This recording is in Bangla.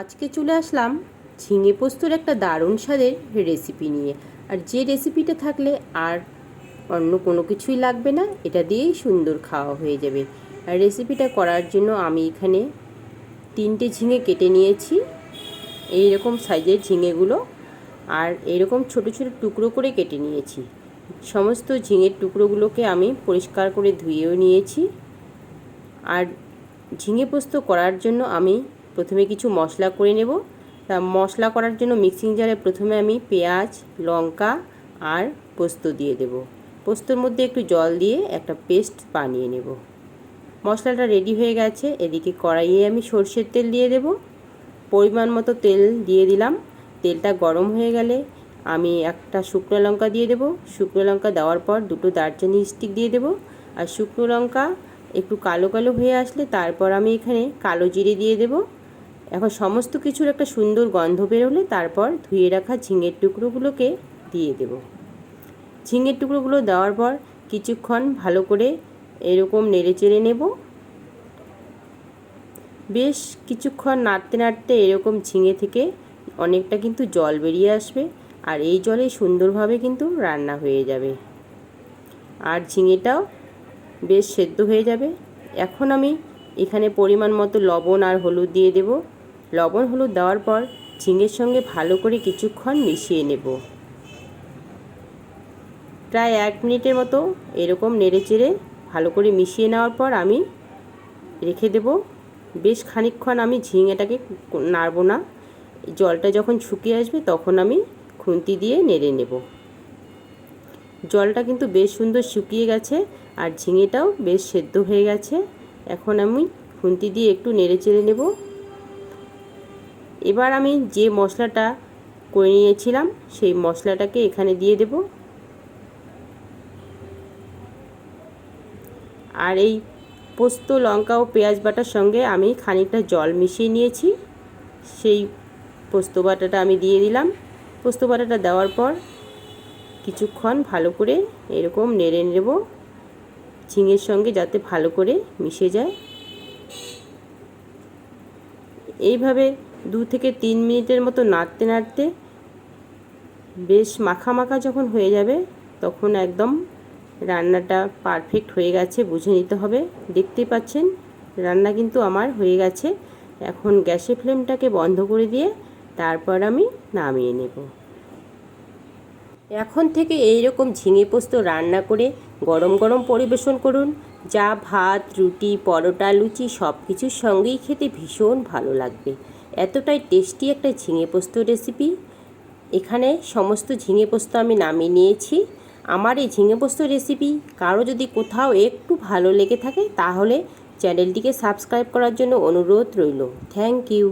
আজকে চলে আসলাম ঝিঙে পোস্তর একটা দারুণ স্বাদের রেসিপি নিয়ে। আর যে রেসিপিটা থাকলে আর অন্য কোনো কিছুই লাগবে না, এটা দিয়েই সুন্দর খাওয়া হয়ে যাবে। আর রেসিপিটা করার জন্য আমি এখানে তিনটে ঝিঙে কেটে নিয়েছি। এই রকম সাইজের ঝিঙেগুলো আর এরকম ছোট ছোট টুকরো করে কেটে নিয়েছি। সমস্ত ঝিঙের টুকরোগুলোকে আমি পরিষ্কার করে ধুয়েও নিয়েছি। আর ঝিঙে পোস্ত করার জন্য আমি প্রথমে কিছু মশলা করে নেব। তা মশলা করার জন্য মিক্সিং জারে প্রথমে আমি পেঁয়াজ, লঙ্কা আর পোস্ত দিয়ে দেব। পোস্তর মধ্যে একটু জল দিয়ে একটা পেস্ট বানিয়ে নেব। মশলাটা রেডি হয়ে গেছে। এদিকে কড়াইয়ে আমি সর্ষের তেল দিয়ে দেব। পরিমাণ মতো তেল দিয়ে দিলাম। তেলটা গরম হয়ে গেলে আমি একটা শুকনো লঙ্কা দিয়ে দেব। শুকনো লঙ্কা দেওয়ার পর দুটো দারচিনি স্টিক দিয়ে দেব। আর শুকনো লঙ্কা একটু কালো কালো হয়ে আসলে তারপর আমি এখানে কালো জিরে দিয়ে দেব। এখন সমস্ত কিছুর একটা সুন্দর গন্ধ বেরোলে তারপর ধুয়ে রাখা ঝিঙের টুকরোগুলোকে দিয়ে দেব। ঝিঙের টুকরোগুলো দেওয়ার পর কিছুক্ষণ ভালো করে এরকম নেড়ে চেড়ে নেব। বেশ কিছুক্ষণ নাড়তে নাড়তে এরকম ঝিঙে থেকে অনেকটা কিন্তু জল বেরিয়ে আসবে আর এই জলে সুন্দরভাবে কিন্তু রান্না হয়ে যাবে। আর ঝিঙেটাও বেশ সেদ্ধ হয়ে যাবে। এখন আমি এখানে পরিমাণ মতো লবণ আর হলুদ দিয়ে দেব। লবণ হলুদ দেওয়ার পর ঝিঙের সঙ্গে ভালো করে কিছুক্ষণ মিশিয়ে নেব। প্রায় এক মিনিটের মতো এরকম নেড়ে চেড়ে ভালো করে মিশিয়ে নেওয়ার পর আমি রেখে দেব। বেশ খানিকক্ষণ আমি ঝিঙেটাকে নাড়ব না। জলটা যখন শুকিয়ে আসবে তখন আমি খুন্তি দিয়ে নেড়ে নেব। জলটা কিন্তু বেশ সুন্দর শুকিয়ে গেছে আর ঝিঙেটাও বেশ সেদ্ধ হয়ে গেছে। এখন আমি খুন্তি দিয়ে একটু নেড়ে চেড়ে নেব। এবার আমি যে মশলাটা করে নিয়েছিলাম, সেই মশলাটাকে এখানে দিয়ে দেব। আর এই পোস্ত, লঙ্কা ও পেঁয়াজ বাটার সঙ্গে আমি খানিকটা জল মিশিয়ে নিয়েছি। সেই পোস্ত বাটাটা আমি দিয়ে দিলাম। পোস্ত বাটাটা দেওয়ার পর কিছুক্ষণ ভালো করে এরকম নেড়ে নেব ঝিঙের সঙ্গে যাতে ভালো করে মিশে যায়। এইভাবে দু থেকে তিন মিনিটের মতো নাড়তে নাড়তে বেশ মাখা মাখা যখন হয়ে যাবে, তখন একদম রান্নাটা পারফেক্ট হয়ে গেছে, বুঝে নিতে হবে। দেখতেই পাচ্ছেন, রান্না কিন্তু আমার হয়ে গেছে। এখন গ্যাসের ফ্লেমটাকে বন্ধ করে দিয়ে তারপর আমি নামিয়ে নেব। এখন থেকে এই রকম ঝিঙে পোস্ত রান্না করে গরম গরম পরিবেশন করুন। যা ভাত, রুটি, পরোটা, লুচি সব কিছুর সঙ্গেই খেতে ভীষণ ভালো লাগবে। এতটাই টেস্টি একটা ঝিঙে পোস্ত রেসিপি এখানে সমস্ত ঝিঙে পোস্ত আমি নামিয়ে নিয়েছি। আমার এই ঝিঙে পোস্ত রেসিপি কারও যদি কোথাও একটু ভালো লেগে থাকে, তাহলে চ্যানেলটিকে সাবস্ক্রাইব করার জন্য অনুরোধ রইল। Thank you